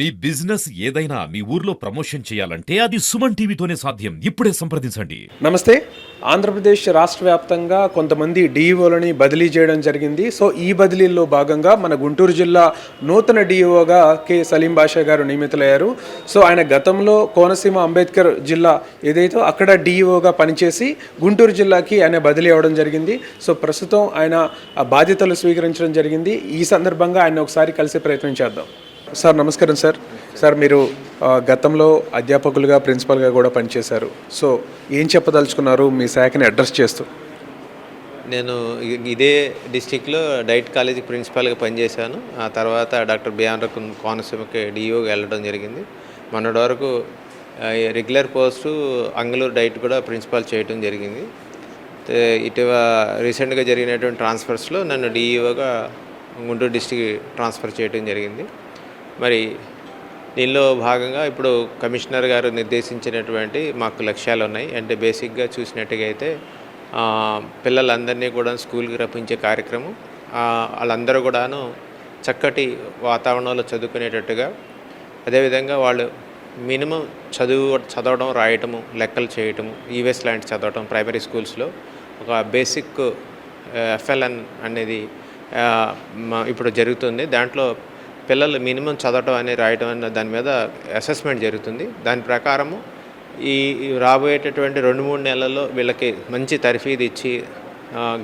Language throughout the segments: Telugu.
మీ బిజినెస్ ఏదైనా మీ ఊర్లో ప్రమోషన్ చేయాలంటే అది సుమన్ టీవీతోనే సాధ్యం. ఇప్పుడే సంప్రదించండి. నమస్తే. ఆంధ్రప్రదేశ్ రాష్ట్ర వ్యాప్తంగా కొంతమంది డిఈఓలని బదిలీ చేయడం జరిగింది. సో ఈ బదిలీల్లో భాగంగా మన గుంటూరు జిల్లా నూతన డిఈఓగా కె సలీం బాషా గారు నియమితులయ్యారు. సో ఆయన గతంలో కోనసీమ అంబేద్కర్ జిల్లా ఏదైతే అక్కడ డిఈఓగా పనిచేసి గుంటూరు జిల్లాకి ఆయన బదిలీ అవ్వడం జరిగింది. సో ప్రస్తుతం ఆయన బాధ్యతలు స్వీకరించడం జరిగింది. ఈ సందర్భంగా ఆయన ఒకసారి కలిసే ప్రయత్నం చేద్దాం. సార్ నమస్కారం సార్. సార్ మీరు గతంలో అధ్యాపకులుగా ప్రిన్సిపల్గా కూడా పనిచేశారు. సో ఏం చెప్పదలుచుకున్నారు మీ శాఖని అడ్రస్ చేస్తూ? నేను ఇదే డిస్టిక్లో డైట్ కాలేజీ ప్రిన్సిపాల్గా పనిచేశాను. ఆ తర్వాత డాక్టర్ బిఆర్ కోనసీమకి డిఓగా వెళ్ళడం జరిగింది. మొన్నటి వరకు రెగ్యులర్ పోస్టు అంగళూరు డైట్ కూడా ప్రిన్సిపాల్ చేయడం జరిగింది. ఇటీవ రీసెంట్గా జరిగినటువంటి ట్రాన్స్ఫర్స్లో నన్ను డిఈఓగా గుంటూరు డిస్టిక్ ట్రాన్స్ఫర్ చేయడం జరిగింది. మరి దీనిలో భాగంగా ఇప్పుడు కమిషనర్ గారు నిర్దేశించినటువంటి మాకు లక్ష్యాలు ఉన్నాయి. అంటే బేసిక్గా చూసినట్టుగా అయితే పిల్లలందరినీ కూడా స్కూల్కి రప్పించే కార్యక్రమం వాళ్ళందరూ కూడాను చక్కటి వాతావరణంలో చదువుకునేటట్టుగా అదేవిధంగా వాళ్ళు మినిమం చదువు చదవడం రాయటము లెక్కలు చేయటము ఈవెస్ లాంటి చదవటం ప్రైమరీ స్కూల్స్లో ఒక బేసిక్ ఎఫ్ఎల్ఎన్ అనేది ఇప్పుడు జరుగుతుంది. దాంట్లో పిల్లలు మినిమం చదవటం అని రాయటం అనే దాని మీద అసెస్మెంట్ జరుగుతుంది. దాని ప్రకారము ఈ రాబోయేటటువంటి రెండు మూడు నెలల్లో వీళ్ళకి మంచి తర్ఫీదు ఇచ్చి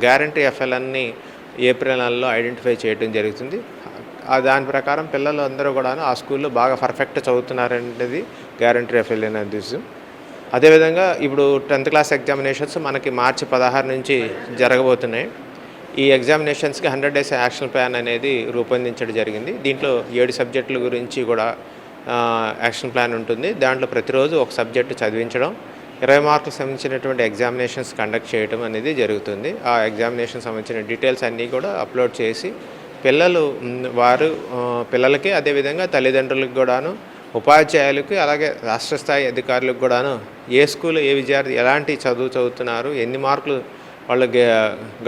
గ్యారంటీ ఎఫ్ఎల్ఎన్ని ఏప్రిల్ నెలలో ఐడెంటిఫై చేయడం జరుగుతుంది. ఆ దాని ప్రకారం పిల్లలు అందరూ కూడా ఆ స్కూల్లో బాగా పర్ఫెక్ట్ చదువుతున్నారనేది గ్యారంటీ ఎఫ్ఎల్ఎన్ అనే ఉద్దేశం. అదేవిధంగా ఇప్పుడు టెన్త్ క్లాస్ ఎగ్జామినేషన్స్ మనకి మార్చి పదహారు నుంచి జరగబోతున్నాయి. ఈ ఎగ్జామినేషన్స్కి హండ్రెడ్ డేస్ యాక్షన్ ప్లాన్ అనేది రూపొందించడం జరిగింది. దీంట్లో ఏడు సబ్జెక్టుల గురించి కూడా యాక్షన్ ప్లాన్ ఉంటుంది. దాంట్లో ప్రతిరోజు ఒక సబ్జెక్టు చదివించడం ఇరవై మార్కులకు సంబంధించినటువంటి ఎగ్జామినేషన్స్ కండక్ట్ చేయడం అనేది జరుగుతుంది. ఆ ఎగ్జామినేషన్ సంబంధించిన డీటెయిల్స్ అన్నీ కూడా అప్లోడ్ చేసి పిల్లలు వారు పిల్లలకి అదేవిధంగా తల్లిదండ్రులకు కూడాను ఉపాధ్యాయులకి అలాగే రాష్ట్ర స్థాయి అధికారులకు కూడాను ఏ స్కూల్ ఏ విద్యార్థి ఎలాంటి చదువు చదువుతున్నారు ఎన్ని మార్కులు వాళ్ళు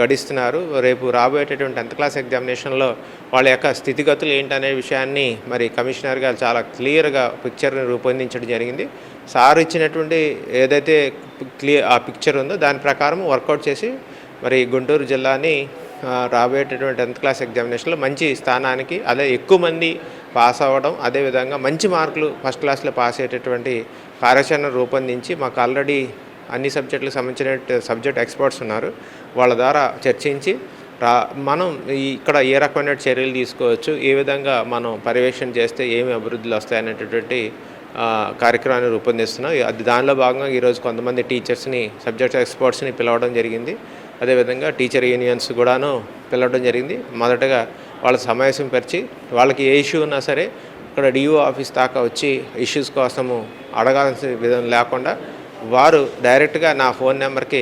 గడిస్తున్నారు. రేపు రాబోయేటటువంటి టెన్త్ క్లాస్ ఎగ్జామినేషన్లో వాళ్ళ యొక్క స్థితిగతులు ఏంటనే విషయాన్ని మరి కమిషనర్ గారు చాలా క్లియర్గా పిక్చర్ని రూపొందించడం జరిగింది. సార్ ఇచ్చినటువంటి ఏదైతే క్లియర్ ఆ పిక్చర్ ఉందో దాని ప్రకారం వర్కౌట్ చేసి మరి గుంటూరు జిల్లాని రాబోయేటటువంటి టెన్త్ క్లాస్ ఎగ్జామినేషన్లో మంచి స్థానానికి అదే ఎక్కువ మంది పాస్ అవ్వడం అదేవిధంగా మంచి మార్కులు ఫస్ట్ క్లాస్లో పాస్ అయ్యేటటువంటి కార్యాచరణ రూపొందించి మాకు ఆల్రెడీ అన్ని సబ్జెక్టులకు సంబంధించిన సబ్జెక్ట్ ఎక్స్పర్ట్స్ ఉన్నారు. వాళ్ళ ద్వారా చర్చించి రా మనం ఇక్కడ ఏ రకమైన చర్యలు తీసుకోవచ్చు ఏ విధంగా మనం పర్యవేక్షణ చేస్తే ఏమి అభివృద్ధులు వస్తాయనేటటువంటి కార్యక్రమాన్ని రూపొందిస్తున్నాం. అది దానిలో భాగంగా ఈరోజు కొంతమంది టీచర్స్ని సబ్జెక్ట్ ఎక్స్పర్ట్స్ని పిలవడం జరిగింది. అదేవిధంగా టీచర్ యూనియన్స్ కూడాను పిలవడం జరిగింది. మొదటగా వాళ్ళ సమావేశం పరిచి వాళ్ళకి ఏ ఇష్యూ ఉన్నా సరే ఇక్కడ డిఓ ఆఫీస్ దాకా వచ్చి ఇష్యూస్ కోసము అడగాల్సిన విధం లేకుండా వారు డైరెక్ట్గా నా ఫోన్ నెంబర్కి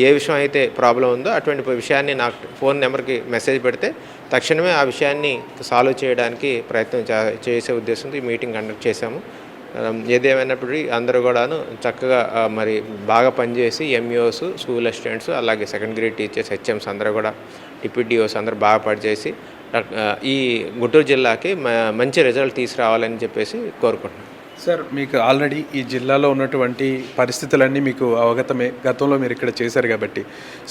ఏ విషయం అయితే ప్రాబ్లం ఉందో అటువంటి విషయాన్ని నా ఫోన్ నెంబర్కి మెసేజ్ పెడితే తక్షణమే ఆ విషయాన్ని సాల్వ్ చేయడానికి ప్రయత్నం చే- చేసే ఉద్దేశంతో ఈ మీటింగ్ కండక్ట్ చేశాము. ఏదేమైనప్పటికీ అందరూ కూడాను చక్కగా మరి బాగా పనిచేసి ఎంఈఓస్ స్కూల్ అసిస్టెంట్స్ అలాగే సెకండ్ గ్రేడ్ టీచర్స్ హెచ్ఎంస్ అందరూ కూడా డిప్యూటీఓస్ అందరూ బాగా పనిచేసి ఈ గుంటూరు జిల్లాకి మంచి రిజల్ట్ తీసుకురావాలని చెప్పేసి కోరుకుంటున్నాను సార్ మీకు ఆల్రెడీ ఈ జిల్లాలో ఉన్నటువంటి పరిస్థితులన్నీ మీకు అవగతమే. గతంలో మీరు ఇక్కడ చేశారు కాబట్టి.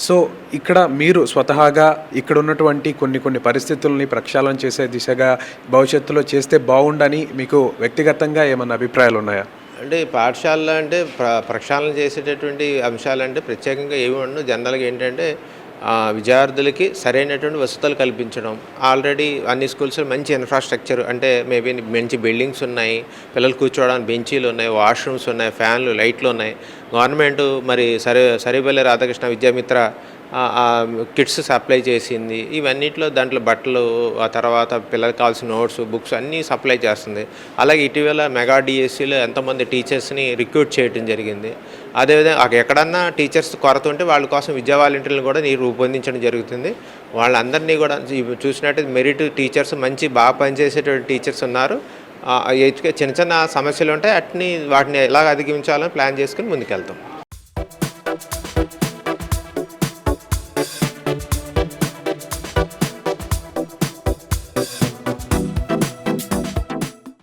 సో ఇక్కడ మీరు స్వతహాగా ఇక్కడ ఉన్నటువంటి కొన్ని కొన్ని పరిస్థితుల్ని ప్రక్షాళన చేసే దిశగా భవిష్యత్తులో చేస్తే బాగుండని మీకు వ్యక్తిగతంగా ఏమన్నా అభిప్రాయాలు ఉన్నాయా? అంటే పాఠశాలలో అంటే ప్ర ప్రక్షాళన చేసేటటువంటి అంశాలంటే ప్రత్యేకంగా ఏమి ఉండవు జనరల్గా ఏంటంటే విద్యార్థులకి సరైనటువంటి వసతులు కల్పించడం. ఆల్రెడీ అన్ని స్కూల్స్లో మంచి ఇన్ఫ్రాస్ట్రక్చర్ అంటే మేబీ మంచి బిల్డింగ్స్ ఉన్నాయి. పిల్లలు కూర్చోవడానికి బెంచీలు ఉన్నాయి వాష్రూమ్స్ ఉన్నాయి ఫ్యాన్లు లైట్లు ఉన్నాయి. గవర్నమెంట్ మరి సరి సరిపల్లి రాధాకృష్ణ విద్యామిత్ర కిట్స్ సప్లై చేసింది. ఇవన్నిట్లో దాంట్లో బట్టలు ఆ తర్వాత పిల్లలకు కావాల్సిన నోట్స్ బుక్స్ అన్నీ సప్లై చేస్తుంది. అలాగే ఇటీవల మెగా డిఎస్సిలో ఎంతోమంది టీచర్స్ని రిక్రూట్ చేయడం జరిగింది. అదేవిధంగా అక్కడ ఎక్కడన్నా టీచర్స్ కొరత ఉంటే వాళ్ళ కోసం విద్యా వాలంటీర్లు కూడా నీరు రూపొందించడం జరుగుతుంది. వాళ్ళందరినీ కూడా చూసినట్టు మెరిట్ టీచర్స్ మంచి బాగా పనిచేసేటువంటి టీచర్స్ ఉన్నారు. చిన్న చిన్న సమస్యలు ఉంటాయి. అట్ని వాటిని ఎలా అధిగమించాలని ప్లాన్ చేసుకుని ముందుకెళ్తాం.